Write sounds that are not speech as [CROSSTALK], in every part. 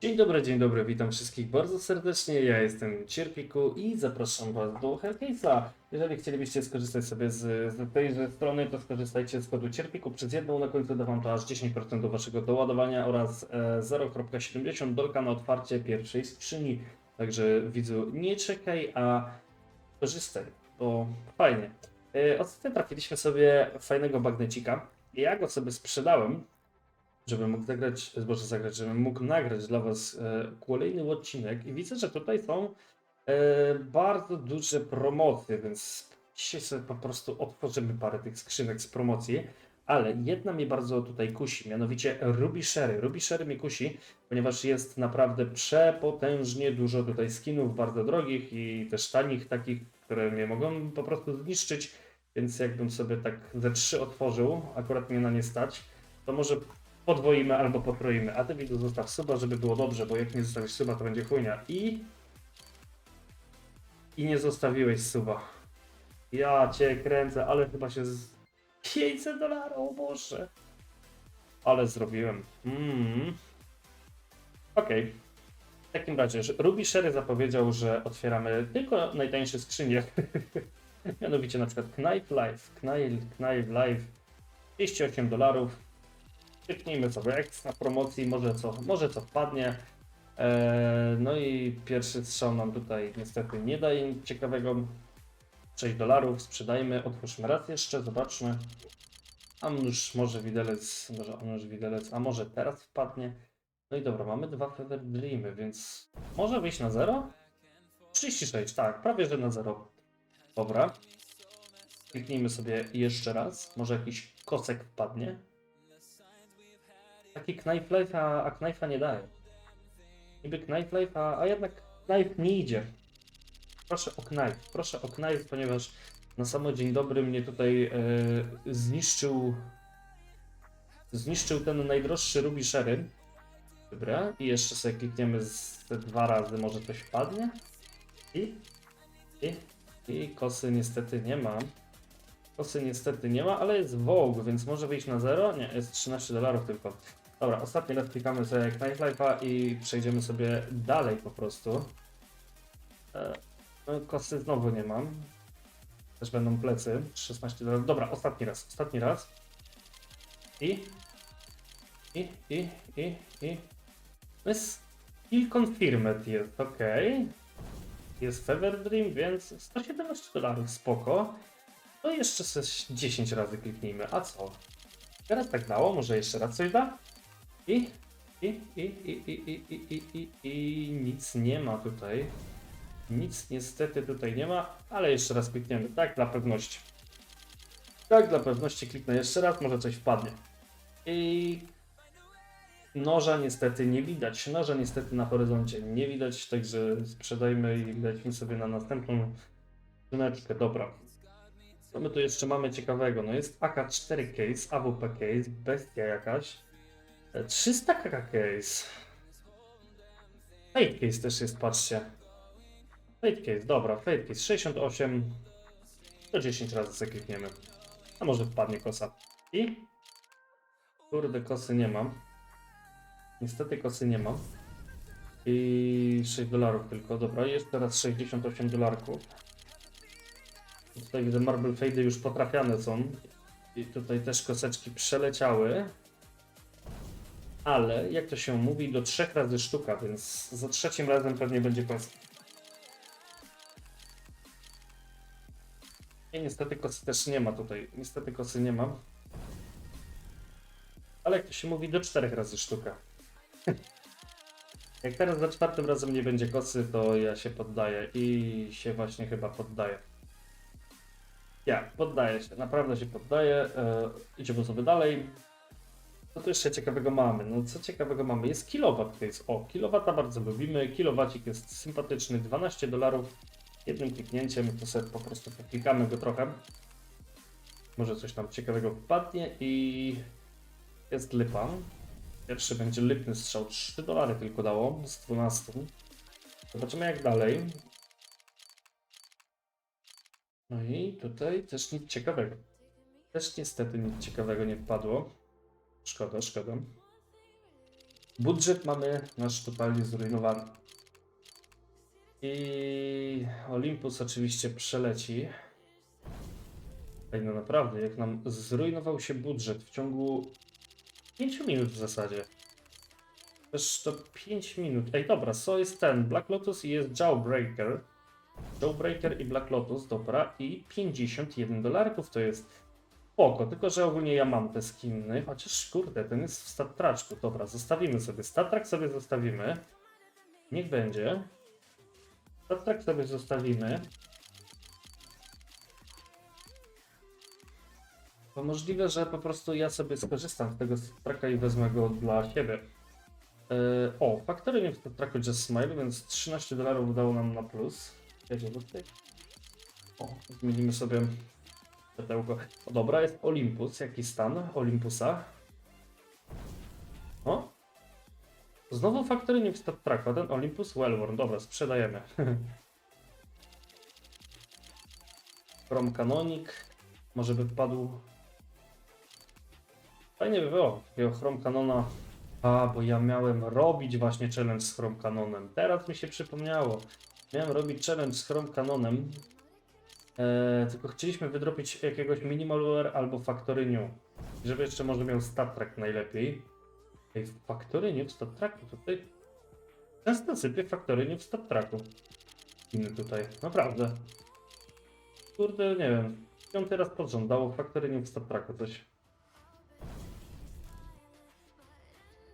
Dzień dobry, dzień dobry, witam wszystkich bardzo serdecznie. Ja jestem Cierpiku i zapraszam Was do Hellcase'a. Jeżeli chcielibyście skorzystać sobie z, z tejże strony, to skorzystajcie z kodu Cierpiku. Przez jedną na końcu da Wam to aż 10% do Waszego doładowania oraz e, 0.70 dolka na otwarcie pierwszej skrzyni. Także widzu, nie czekaj, a korzystaj, bo fajnie. E, ostatnio trafiliśmy sobie fajnego bagnecika. Ja go sobie sprzedałem żebym mógł zagrać, zboże zagrać, żebym mógł nagrać dla Was e, kolejny odcinek. I widzę, że tutaj są e, bardzo duże promocje, więc dzisiaj sobie po prostu otworzymy parę tych skrzynek z promocji, ale jedna mnie bardzo tutaj kusi, mianowicie Ruby Sherry. Ruby Sherry mnie kusi, ponieważ jest naprawdę przepotężnie dużo tutaj skinów bardzo drogich i też tanich takich, które mnie mogą po prostu zniszczyć, więc jakbym sobie tak ze trzy otworzył, akurat mnie na nie stać, to może podwoimy albo potroimy. A ty widzu zostaw suba, żeby było dobrze, bo jak nie zostawisz suba, to będzie chujnia. I... I nie zostawiłeś suba. Ja cię kręcę, ale chyba się z... 500 dolarów, o Boże. Ale zrobiłem. Mm. Okej. W takim razie, że Ruby Sherry zapowiedział, że otwieramy tylko najtańsze skrzynie. [LAUGHS] Mianowicie na przykład Knife Life, Knife, Knife Life 38 dolarów. Kliknijmy sobie ekstra promocji, może co, może co wpadnie. Eee, no i pierwszy strzał nam tutaj niestety nie daje nic ciekawego. 6 dolarów, sprzedajmy, otwórzmy raz jeszcze, zobaczmy. A już może widelec, może on już widelec, a może teraz wpadnie. No i dobra, mamy dwa Feather Dreamy, więc może wyjść na 0? 36, tak, prawie że na 0. Dobra. Kliknijmy sobie jeszcze raz, może jakiś kosek wpadnie. Taki Knife Life, a, a Knife'a nie daje. Niby Knife Life, a, a jednak Knife nie idzie. Proszę o Knife, proszę o Knife, ponieważ na samo dzień dobry mnie tutaj e, zniszczył zniszczył ten najdroższy Ruby Sherry. Dobra, i jeszcze sobie klikniemy z dwa razy, może coś wpadnie. I, i, i kosy niestety nie ma. Kosy niestety nie ma, ale jest Vogue, więc może wyjść na zero. Nie, jest 13 dolarów tylko. Dobra, ostatni raz klikamy sobie Knife Life'a i przejdziemy sobie dalej po prostu. E, no, kosy znowu nie mam. Też będą plecy. 16 dolarów. Dobra, ostatni raz, ostatni raz. I. I, i, i, i. No jest Skill Confirmed jest, ok. Jest Feather Dream, więc 117 dolarów, spoko. To jeszcze se 10 razy kliknijmy, a co? Teraz tak dało, może jeszcze raz coś da? I, i, i, i, i, i, i, i, i, i nic nie ma tutaj. Nic niestety tutaj nie ma, ale jeszcze raz klikniemy, tak dla pewności. Tak dla pewności kliknę jeszcze raz, może coś wpadnie. I noża niestety nie widać. Noża niestety na horyzoncie nie widać, także sprzedajmy i lecimy sobie na następną skrzyneczkę. Dobra. Co my tu jeszcze mamy ciekawego? No jest AK-4 case, AWP case, bestia jakaś. E, 300 kk case. Fate case też jest, patrzcie. Fate case, dobra, fate case 68. To 10 razy sobie klikniemy. A może wpadnie kosa. I? Kurde, kosy nie mam. Niestety kosy nie mam. I 6 dolarów tylko, dobra, jeszcze raz 68 dolarków. Tutaj widzę Marble Fade już potrafiane są. I tutaj też koseczki przeleciały. Ale jak to się mówi, do trzech razy sztuka, więc za trzecim razem pewnie będzie kos. I niestety kosy też nie ma tutaj. Niestety kosy nie ma. Ale jak to się mówi, do czterech razy sztuka. [LAUGHS] jak teraz za czwartym razem nie będzie kosy, to ja się poddaję. I się właśnie chyba poddaję. Ja, poddaję się, naprawdę się poddaję. E, idziemy sobie dalej. Co tu jeszcze ciekawego mamy? No co ciekawego mamy? Jest kilowat, to jest o, kilowata bardzo lubimy. Kilowacik jest sympatyczny, 12 dolarów. Jednym kliknięciem to sobie po prostu poklikamy go trochę. Może coś tam ciekawego wpadnie i jest lipa. Pierwszy będzie lipny strzał, 3 dolary tylko dało z 12. Zobaczymy jak dalej. No i tutaj też nic ciekawego. Też niestety nic ciekawego nie wpadło. Szkoda, szkoda. Budżet mamy nasz totalnie zrujnowany. I Olympus oczywiście przeleci. Ej, no naprawdę, jak nam zrujnował się budżet w ciągu 5 minut w zasadzie. Też to 5 minut. Ej, dobra, co jest ten? Black Lotus i jest Jawbreaker. Jawbreaker i Black Lotus, dobra. I 51 dolarków to jest spoko, tylko że ogólnie ja mam te skiny. Chociaż kurde, ten jest w statraczku. Dobra, zostawimy sobie. Statrak sobie zostawimy. Niech będzie. Statrak sobie zostawimy. Bo możliwe, że po prostu ja sobie skorzystam z tego statraka i wezmę go dla siebie. Yy, o, faktory w statraku Just Smile, więc 13 dolarów dało nam na plus. Jedzie do tutaj. O, zmienimy sobie światełko. O, dobra, jest Olympus. Jaki stan Olympusa? O? Znowu faktory w statraku, a ten Olympus Wellborn. Dobra, sprzedajemy. [LAUGHS] Chrome Canonic. Może by wpadł Fajnie by było, takiego Chrome Canona. A, bo ja miałem robić właśnie challenge z Chrome Canonem. Teraz mi się przypomniało. Miałem robić challenge z Chrome Canonem. Eee, tylko chcieliśmy wydropić jakiegoś Minimalware albo Factory. Żeby jeszcze może miał Star Trek najlepiej. Ej, Factory w Star Treku tutaj. Często sypie Factory w Star Treku. Inny tutaj, naprawdę. Kurde, nie wiem. Piąty raz pod rząd dało Factory w Star Treku coś.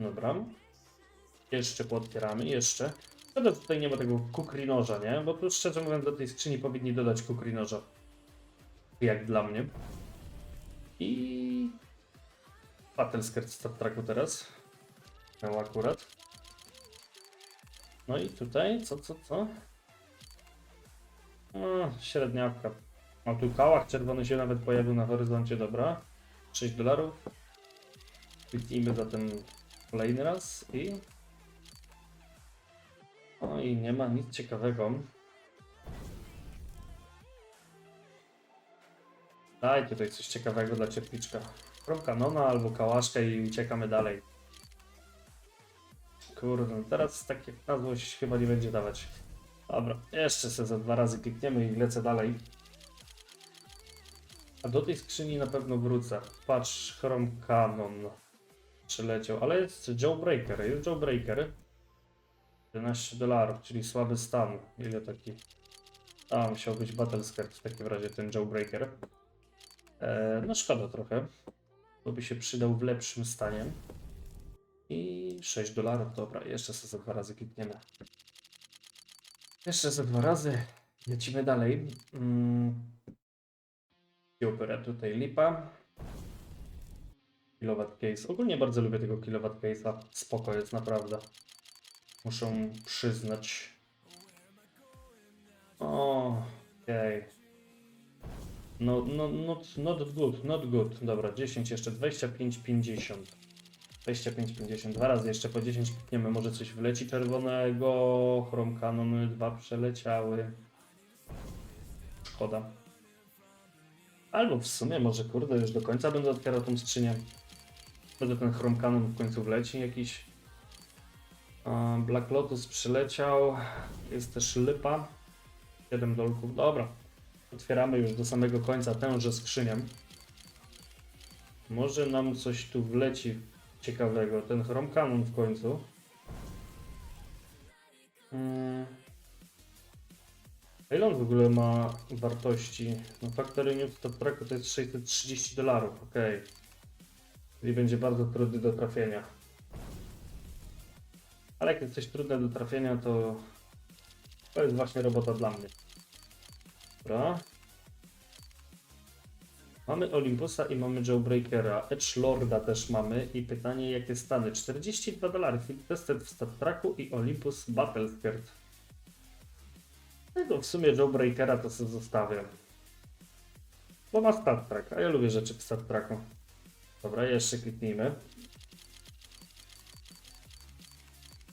Dobra. Jeszcze pootwieramy, jeszcze. Szkoda, tutaj nie ma tego kukri noża, nie? Bo tu szczerze mówiąc do tej skrzyni powinni dodać kukri noża. Jak dla mnie. I... Battleskirt Star Treku teraz. Miał akurat. No i tutaj, co, co, co? No, średniawka. O, tu kałach czerwony się nawet pojawił na horyzoncie, dobra. 6 dolarów. Kliknijmy zatem kolejny raz i... O i nie ma nic ciekawego. Daj tutaj coś ciekawego dla cierpliczka. Krok kanona albo kałaszkę i uciekamy dalej. Kurde, no teraz tak jak na chyba nie będzie dawać. Dobra, jeszcze sobie za dwa razy klikniemy i lecę dalej. A do tej skrzyni na pewno wrócę. Patrz, Chrome Canon przyleciał, ale jest Joe Breaker, jest Joe Breaker. 11 dolarów, czyli słaby stan. Ile taki? A, musiał być Battlescard w takim razie ten Joe Breaker. E, no szkoda trochę, bo by się przydał w lepszym stanie. I 6 dolarów, dobra, jeszcze sobie za dwa razy klikniemy. Jeszcze za dwa razy. Lecimy dalej. Mm. Tutaj lipa. Kilowatt case. Ogólnie bardzo lubię tego kilowatt case'a. Spoko jest, naprawdę. Muszę przyznać. O, okej. No, no, not, not good, not good. Dobra, 10 jeszcze, 25, 50. 25, 50. Dwa razy jeszcze po 10 klikniemy. Może coś wleci czerwonego. Chrome Canony dwa przeleciały. Szkoda. Albo w sumie, może kurde, już do końca będę otwierał tą skrzynię. Może ten Chrome Canon w końcu wleci jakiś. Black Lotus przyleciał. Jest też lipa. 7 dolków. Dobra. Otwieramy już do samego końca tęże skrzynię. Może nam coś tu wleci ciekawego. Ten Chrome Canon w końcu. Hmm. A ile on w ogóle ma wartości? No Factory New Stop Tracku to jest 630 dolarów, ok. Czyli będzie bardzo trudny do trafienia. Ale jak jest coś trudne do trafienia, to to jest właśnie robota dla mnie. Dobra. Mamy Olympusa i mamy Jawbreakera. Edge Lorda też mamy. I pytanie, jakie stany? 42 dolary. Tested w Stat Tracku i Olympus Battleskirt. Tego w sumie Jawbreakera to sobie zostawię. Bo ma Stat Track, a ja lubię rzeczy w Stat Tracku. Dobra, jeszcze kliknijmy.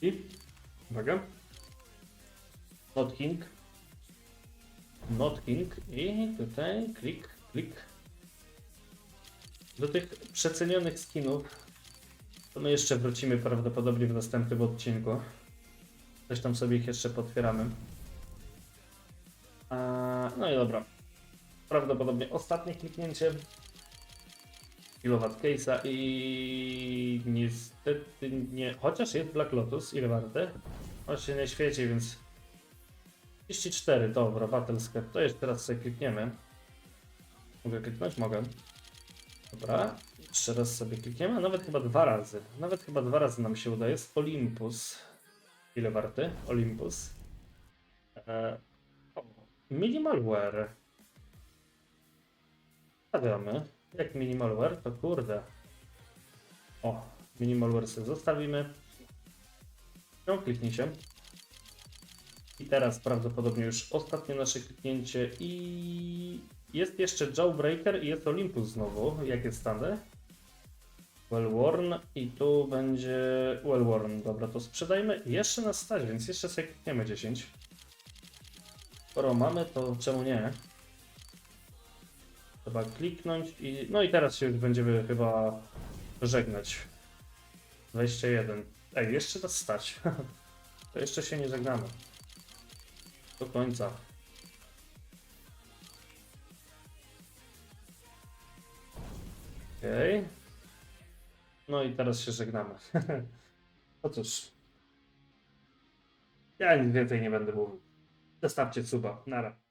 I uwaga. Not King. Not King. I tutaj klik, klik. Do tych przecenionych skinów To my jeszcze wrócimy prawdopodobnie w następnym odcinku. Coś tam sobie ich jeszcze potwieramy. A, no i dobra. Prawdopodobnie ostatnie kliknięcie. Kilowatt case'a i niestety nie. Chociaż jest Black Lotus, ile warte? Właśnie nie świeci, więc 34, dobra, Battle Script. To jeszcze teraz sobie klikniemy. Mogę kliknąć? Mogę. Dobra, jeszcze raz sobie klikniemy, nawet chyba dwa razy. Nawet chyba dwa razy nam się udaje. Jest Olympus. Ile warty? Olympus. E, o, minimalware. Stawiamy. Jak minimalware, to kurde. O, minimalware sobie zostawimy. No, kliknij się. I teraz prawdopodobnie już ostatnie nasze kliknięcie i jest jeszcze Jawbreaker i jest Olympus znowu, jakie stany. Wellworn i tu będzie Wellworn. Dobra, to sprzedajmy jeszcze na stać, więc jeszcze sobie klikniemy 10. Skoro mamy, to czemu nie? Trzeba kliknąć i... No i teraz się już będziemy chyba żegnać. 21. Ej, jeszcze to stać. [LAUGHS] to jeszcze się nie żegnamy. Do końca. Okej. No i teraz się żegnamy. [LAUGHS] no cóż. Ja nic więcej nie będę mówił. Zostawcie suba. Nara.